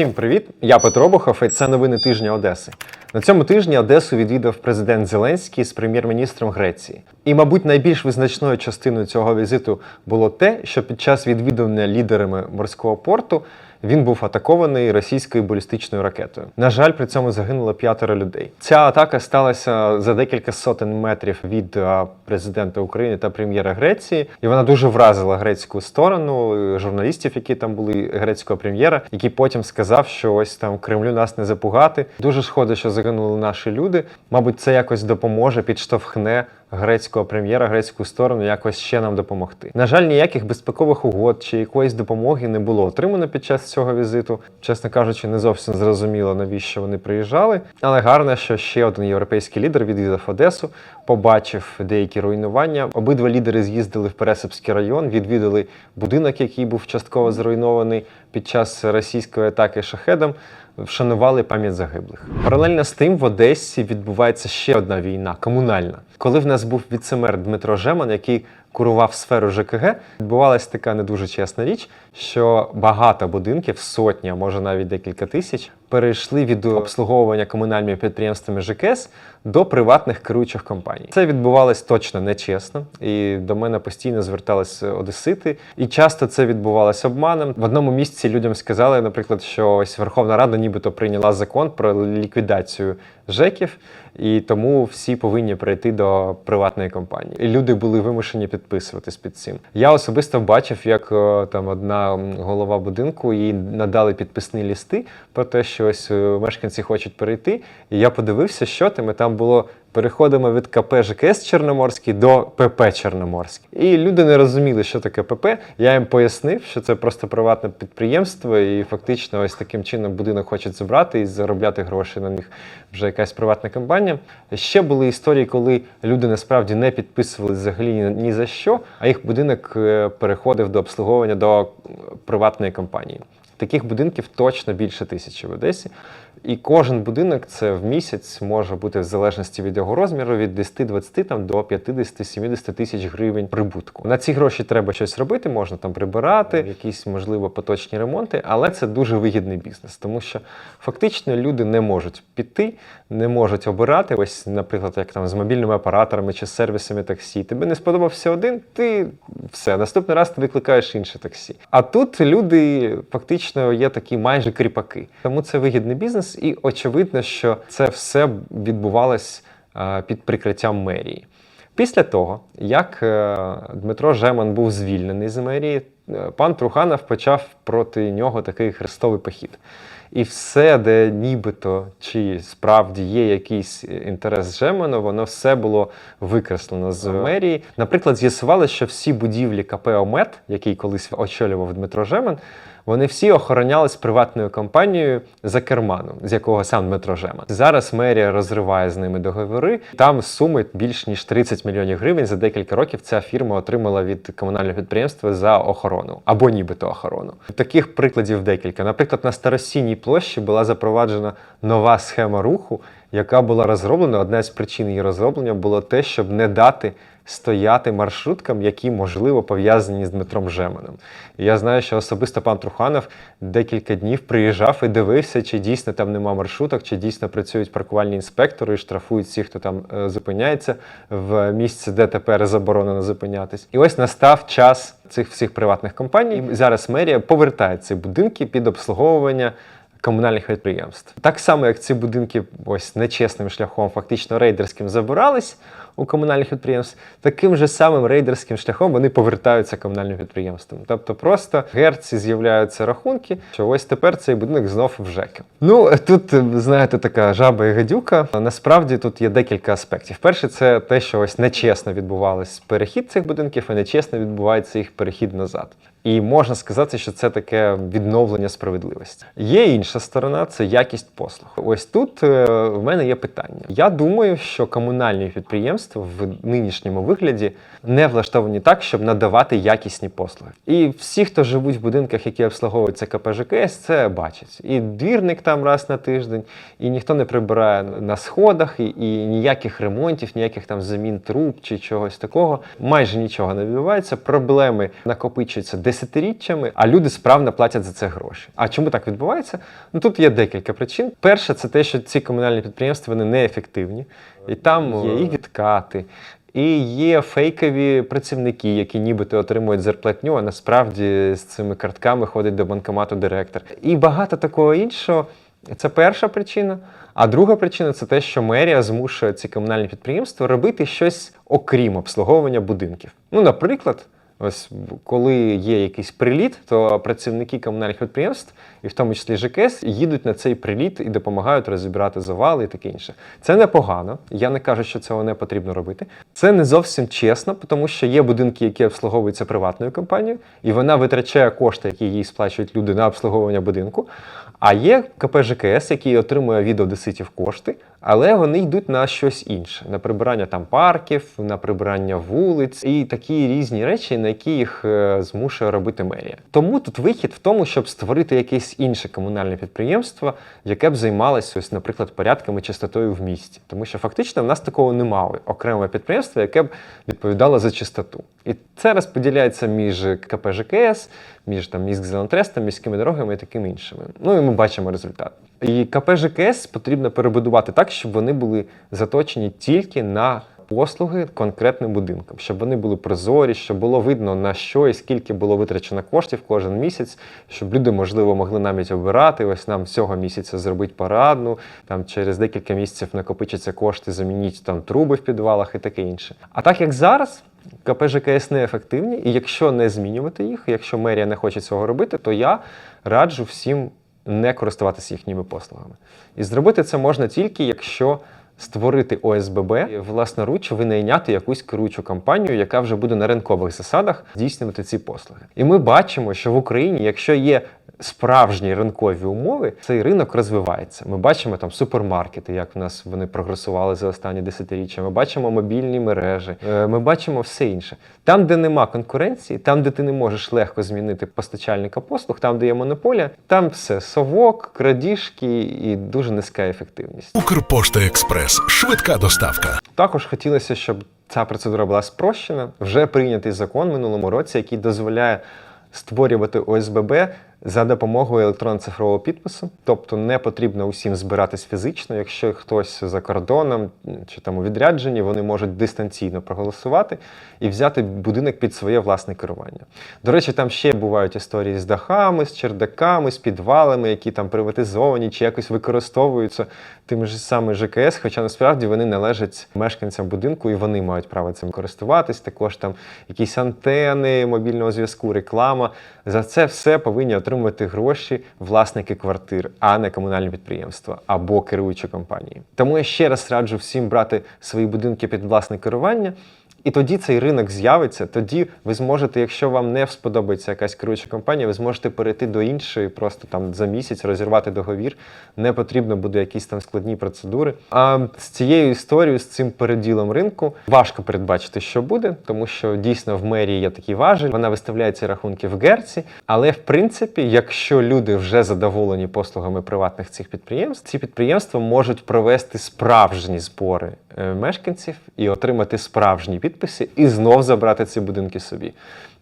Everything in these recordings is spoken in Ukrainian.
Всім привіт! Я Петро Бохов, і це новини тижня Одеси. На цьому тижні Одесу відвідав президент Зеленський з прем'єр-міністром Греції. І, мабуть, найбільш визначною частиною цього візиту було те, що під час відвідування лідерами морського порту він був атакований російською балістичною ракетою. На жаль, при цьому загинуло п'ятеро людей. Ця атака сталася за декілька сотень метрів від президента України та прем'єра Греції, і вона дуже вразила грецьку сторону е, журналістів, які там були грецького прем'єра, який потім сказав, що ось там Кремлю нас не запугати. Дуже шкода, що загинули наші люди. Мабуть, це якось допоможе, підштовхне грецького прем'єра, грецьку сторону якось ще нам допомогти. На жаль, ніяких безпекових угод чи якоїсь допомоги не було отримано під час цього візиту. Чесно кажучи, не зовсім зрозуміло, навіщо вони приїжджали. Але гарно, що ще один європейський лідер відвідав Одесу, побачив деякі руйнування. Обидва лідери з'їздили в Пересипський район, відвідали будинок, який був частково зруйнований під час російської атаки шахедом. Вшанували пам'ять загиблих. Паралельно з тим в Одесі відбувається ще одна війна комунальна. Коли в нас був віцемер Дмитро Жеман, який курував сферу ЖКГ, відбувалася така не дуже чесна річ, що багато будинків, сотні, а може навіть декілька тисяч, перейшли від обслуговування комунальними підприємствами ЖКС до приватних керуючих компаній. Це відбувалось точно нечесно, і до мене постійно звертались одесити. І часто це відбувалось обманом. В одному місці людям сказали, наприклад, що ось Верховна Рада нібито прийняла закон про ліквідацію ЖЕКів, і тому всі повинні прийти до приватної компанії. І люди були вимушені підписуватись під цим. Я особисто бачив, як там одна голова будинку їй надали підписні лісти про те, що ось е, мешканці хочуть перейти. І я подивився, що там і там було. Переходимо від КП ЖКС Чорноморський до ПП Чорноморський. І люди не розуміли, що таке ПП. Я їм пояснив, що це просто приватне підприємство, і фактично ось таким чином будинок хочуть забрати і заробляти гроші на них вже якась приватна компанія. Ще були історії, коли люди насправді не підписували взагалі ні, за що, а їх будинок е, переходив до обслуговування до приватної компанії. Таких будинків точно більше тисячі в Одесі. І кожен будинок це в місяць може бути в залежності від його розміру від 10-20 там, до 50-70 тисяч гривень прибутку. На ці гроші треба щось робити, можна там прибирати, якісь, можливо, поточні ремонти, але це дуже вигідний бізнес, тому що фактично люди не можуть піти, не можуть обирати. Ось, наприклад, як там з мобільними операторами чи з сервісами таксі. Тобі не сподобався один, ти все. Наступний раз ти викликаєш інше таксі. А тут люди фактично є такі майже кріпаки. Тому це вигідний бізнес, і очевидно, що це все відбувалось е, під прикриттям мерії. Після того, як е, Дмитро Жеман був звільнений з мерії, е, пан Труханов почав проти нього такий хрестовий похід. І все, де нібито чи справді є якийсь інтерес Жеману, воно все було викреслено з мерії. Наприклад, з'ясували, що всі будівлі КП «Омет», який колись очолював Дмитро Жеман, вони всі охоронялись приватною компанією за керманом, з якого сам Дмитро Жеман. Зараз мерія розриває з ними договори. Там суми більш ніж 30 мільйонів гривень за декілька років. Ця фірма отримала від комунального підприємства за охорону або нібито охорону. Таких прикладів декілька. Наприклад, на Старосінній площі була запроваджена нова схема руху, яка була розроблена. Одна з причин її розроблення було те, щоб не дати стояти маршруткам, які можливо пов'язані з Дмитром Жеманом. Я знаю, що особисто пан Труханов декілька днів приїжджав і дивився, чи дійсно там нема маршруток, чи дійсно працюють паркувальні інспектори і штрафують всіх, хто там е, зупиняється в місці, де тепер заборонено зупинятись. І ось настав час цих всіх приватних компаній. Зараз мерія повертає ці будинки під обслуговування комунальних підприємств. Так само, як ці будинки ось нечесним шляхом, фактично рейдерським забирались у комунальних підприємств, таким же самим рейдерським шляхом вони повертаються комунальним підприємствам. Тобто просто герці з'являються рахунки, що ось тепер цей будинок знов в ЖЕКи. Ну тут, знаєте, така жаба і гадюка. Насправді тут є декілька аспектів. Перше, це те, що ось нечесно відбувався перехід цих будинків, і нечесно відбувається їх перехід назад. І можна сказати, що це таке відновлення справедливості. Є інша сторона це якість послуг. Ось тут е, в мене є питання. Я думаю, що комунальні підприємства в нинішньому вигляді не влаштовані так, щоб надавати якісні послуги. І всі, хто живуть в будинках, які обслуговуються КП ЖКС, це бачать. І двірник там раз на тиждень, і ніхто не прибирає на сходах, і, і ніяких ремонтів, ніяких там замін труб чи чогось такого. Майже нічого не відбувається. Проблеми накопичуються десятиріччями, а люди справно платять за це гроші. А чому так відбувається? Ну тут є декілька причин. Перше, це те, що ці комунальні підприємства вони неефективні, і там є і відкати. І є фейкові працівники, які нібито отримують зарплатню, а насправді з цими картками ходить до банкомату директор. І багато такого іншого. Це перша причина. А друга причина це те, що мерія змушує ці комунальні підприємства робити щось окрім обслуговування будинків. Ну, наприклад, ось коли є якийсь приліт, то працівники комунальних підприємств, і в тому числі ЖКС, їдуть на цей приліт і допомагають розібрати завали і таке інше. Це непогано. Я не кажу, що цього не потрібно робити. Це не зовсім чесно, тому що є будинки, які обслуговуються приватною компанією, і вона витрачає кошти, які їй сплачують люди на обслуговування будинку. А є КП ЖКС, який отримує від одеситів кошти, але вони йдуть на щось інше: на прибирання там парків, на прибирання вулиць і такі різні речі, на які їх е, змушує робити мерія. Тому тут вихід в тому, щоб створити якесь інше комунальне підприємство, яке б займалося, ось, наприклад, порядком і чистотою в місті. Тому що фактично в нас такого немає окремого підприємства, яке б відповідало за чистоту. І це розподіляється між КП ЖКС, між там міськзелентрестом, міськими дорогами і такими іншими. Ну і ми бачимо результат. І КП ЖКС потрібно перебудувати так, щоб вони були заточені тільки на послуги конкретним будинкам, щоб вони були прозорі, щоб було видно на що і скільки було витрачено коштів кожен місяць, щоб люди, можливо, могли навіть обирати. Ось нам цього місяця зробити парадну, там через декілька місяців накопичаться кошти, замініть там труби в підвалах і таке інше. А так як зараз. КП ЖКС неефективні, і якщо не змінювати їх, якщо мерія не хоче цього робити, то я раджу всім не користуватися їхніми послугами. І зробити це можна тільки, якщо створити ОСББ і власноруч винайняти якусь керуючу компанію, яка вже буде на ринкових засадах здійснювати ці послуги. І ми бачимо, що в Україні, якщо є справжні ринкові умови, цей ринок розвивається. Ми бачимо там супермаркети, як в нас вони прогресували за останні десятиріччя. Ми бачимо мобільні мережі, е, ми бачимо все інше. Там, де нема конкуренції, там, де ти не можеш легко змінити постачальника послуг, там, де є монополія, там все совок, крадіжки і дуже низька ефективність. Укрпошта Експрес. Швидка доставка. Також хотілося, щоб ця процедура була спрощена. Вже прийнятий закон минулому році, який дозволяє створювати ОСББ за допомогою електронно-цифрового підпису. Тобто не потрібно усім збиратись фізично. Якщо хтось за кордоном чи там у відрядженні, вони можуть дистанційно проголосувати і взяти будинок під своє власне керування. До речі, там ще бувають історії з дахами, з чердаками, з підвалами, які там приватизовані чи якось використовуються тим же самим ЖКС, хоча насправді вони належать мешканцям будинку і вони мають право цим користуватись. Також там якісь антени мобільного зв'язку, реклама. За це все повинні отримувати гроші власники квартир, а не комунальні підприємства або керуючі компанії. Тому я ще раз раджу всім брати свої будинки під власне керування. І тоді цей ринок з'явиться. Тоді ви зможете, якщо вам не сподобається якась керуюча компанія, ви зможете перейти до іншої, просто там за місяць розірвати договір. Не потрібно буде якісь там складні процедури. А з цією історією, з цим переділом ринку, важко передбачити, що буде, тому що дійсно в мерії є такий важель. Вона виставляє ці рахунки в герці. Але в принципі, якщо люди вже задоволені послугами приватних цих підприємств, ці підприємства можуть провести справжні збори е, мешканців і отримати справжні підписи, і знов забрати ці будинки собі.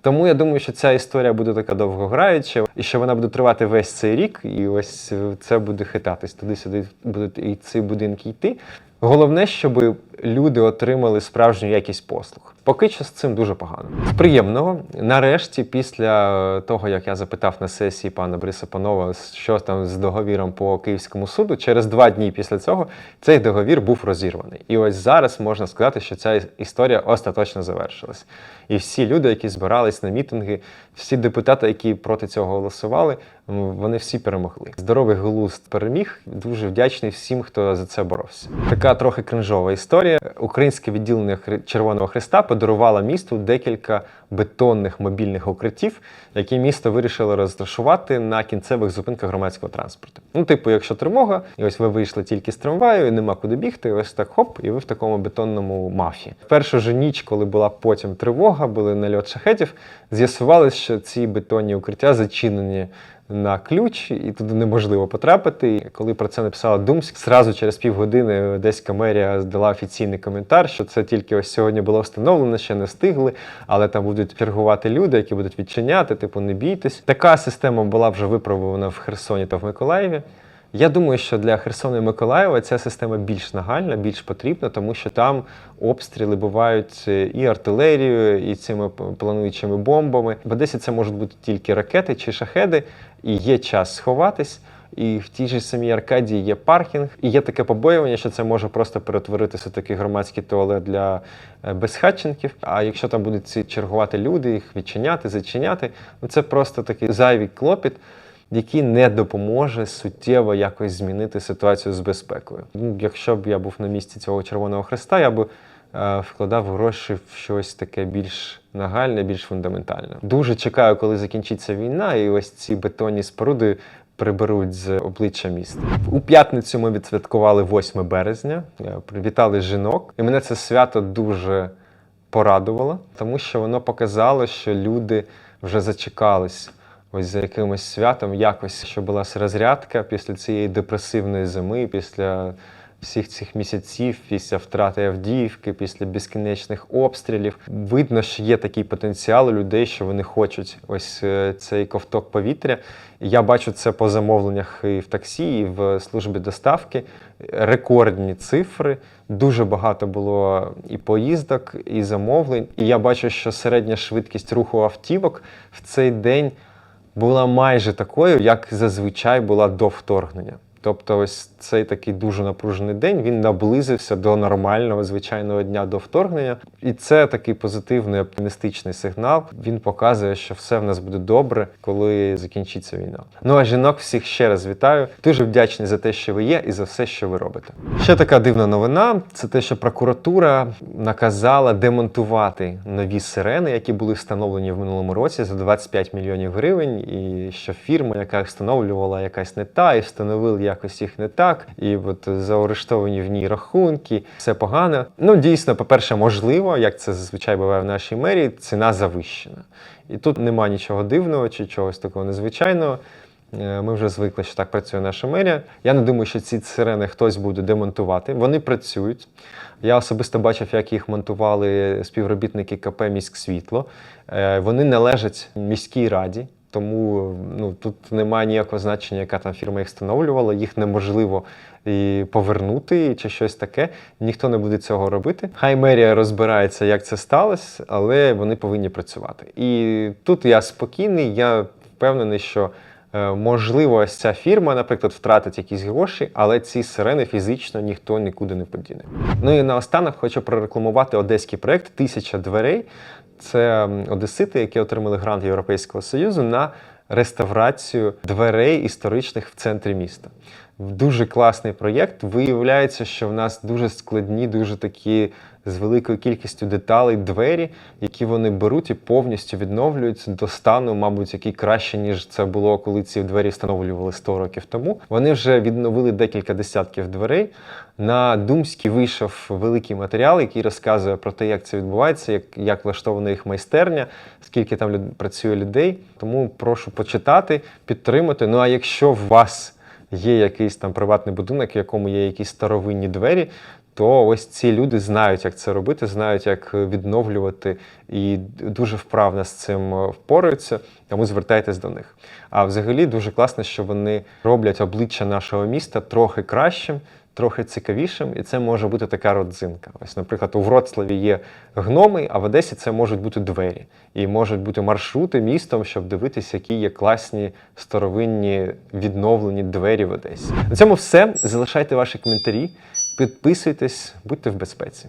Тому я думаю, що ця історія буде така довгограюча, і що вона буде тривати весь цей рік, і ось е, це буде хитатись. Туди-сюди будуть і ці будинки йти. Головне, щоб люди отримали справжню якість послуг. Поки що з цим дуже погано. З Приємного, нарешті, після того, як я запитав на сесії пана Бориса Панова, що там з договіром по Київському суду, через два дні після цього цей договір був розірваний. І ось зараз можна сказати, що ця історія остаточно завершилась. І всі люди, які збирались на мітинги, всі депутати, які проти цього голосували, вони всі перемогли. Здоровий глузд переміг. Дуже вдячний всім, хто за це боровся. Така трохи кринжова історія. Українське відділення Червоного Христа подарувало місту декілька бетонних мобільних укриттів, які місто вирішило розташувати на кінцевих зупинках громадського транспорту. Ну, типу, якщо тривога, і ось ви вийшли тільки з трамваю, і нема куди бігти, і ось так хоп, і ви в такому бетонному мафі. Першу ж ніч, коли була потім тривога, були нальот шахетів, з'ясувалось, що ці бетонні укриття зачинені на ключ, і туди неможливо потрапити. Коли про це написала Думськ, зразу через півгодини Одеська мерія здала офіційний коментар, що це тільки ось сьогодні було встановлено, ще не встигли, але там будуть чергувати люди, які будуть відчиняти, типу, не бійтесь. Така система була вже випробувана в Херсоні та в Миколаєві. Я думаю, що для Херсона і Миколаєва ця система більш нагальна, більш потрібна, тому що там обстріли бувають е, і артилерією, і цими плануючими бомбами. В Одесі це можуть бути тільки ракети чи шахеди, і є час сховатись. І в тій же самій Аркадії є паркінг, і є таке побоювання, що це може просто перетворитися в такий громадський туалет для е, безхатченків. А якщо там будуть ці чергувати люди, їх відчиняти, зачиняти, ну це просто такий зайвий клопіт який не допоможе суттєво якось змінити ситуацію з безпекою. Ну, якщо б я був на місці цього Червоного Хреста, я б е, вкладав гроші в щось таке більш нагальне, більш фундаментальне. Дуже чекаю, коли закінчиться війна, і ось ці бетонні споруди. Приберуть з обличчя міста. У п'ятницю ми відсвяткували 8 березня, е, привітали жінок, і мене це свято дуже порадувало, тому що воно показало, що люди вже зачекались ось за якимось святом, якось, що була розрядка після цієї депресивної зими, після всіх цих місяців, після втрати Авдіївки, після безкінечних обстрілів. Видно, що є такий потенціал у людей, що вони хочуть ось е, цей ковток повітря. Я бачу це по замовленнях і в таксі, і в службі доставки. Рекордні цифри. Дуже багато було і поїздок, і замовлень. І я бачу, що середня швидкість руху автівок в цей день була майже такою, як зазвичай була до вторгнення. Тобто, ось цей такий дуже напружений день він наблизився до нормального звичайного дня до вторгнення. І це такий позитивний оптимістичний сигнал. Він показує, що все в нас буде добре, коли закінчиться війна. Ну а жінок всіх ще раз вітаю. Дуже вдячний за те, що ви є, і за все, що ви робите. Ще така дивна новина: це те, що прокуратура наказала демонтувати нові сирени, які були встановлені в минулому році за 25 мільйонів гривень. І що фірма, яка встановлювала, якась не та, і встановили якось їх не так. І от заарештовані в ній рахунки, все погано. Ну дійсно, по-перше, можливо, як це зазвичай буває в нашій мерії, ціна завищена. І тут нема нічого дивного чи чогось такого незвичайного. Е, Ми вже звикли, що так працює наша мерія. Я не думаю, що ці сирени хтось буде демонтувати. Вони працюють. Я особисто бачив, як їх монтували співробітники КП «Міськсвітло». Е, Вони належать міській раді. Тому ну, тут немає ніякого значення, яка там фірма їх встановлювала, їх неможливо і повернути чи щось таке. Ніхто не буде цього робити. Хай мерія розбирається, як це сталося, але вони повинні працювати. І тут я спокійний, я впевнений, що можливо ось ця фірма, наприклад, втратить якісь гроші, але ці сирени фізично ніхто нікуди не подіне. Ну і наостанок хочу прорекламувати одеський проект Тисяча дверей. Це одесити, які отримали грант Європейського Союзу на реставрацію дверей історичних в центрі міста. Дуже класний проєкт. Виявляється, що в нас дуже складні, дуже такі з великою кількістю деталей двері, які вони беруть і повністю відновлюються до стану, мабуть, який краще, ніж це було, коли ці двері встановлювали 100 років тому. Вони вже відновили декілька десятків дверей. На Думській вийшов великий матеріал, який розказує про те, як це відбувається, як, як влаштована їх майстерня, скільки там люд- працює людей. Тому прошу почитати, підтримати. Ну а якщо в вас є якийсь там приватний будинок, в якому є якісь старовинні двері, то ось ці люди знають, як це робити, знають, як відновлювати, і дуже вправно з цим е, впораються. Тому звертайтесь до них. А взагалі дуже класно, що вони роблять обличчя нашого міста трохи кращим. Трохи цікавішим, і це може бути така родзинка. Ось, наприклад, у Вроцлаві є гноми, а в Одесі це можуть бути двері. І можуть бути маршрути містом, щоб дивитися, які є класні старовинні відновлені двері в Одесі. На цьому все. Залишайте ваші коментарі, підписуйтесь, будьте в безпеці.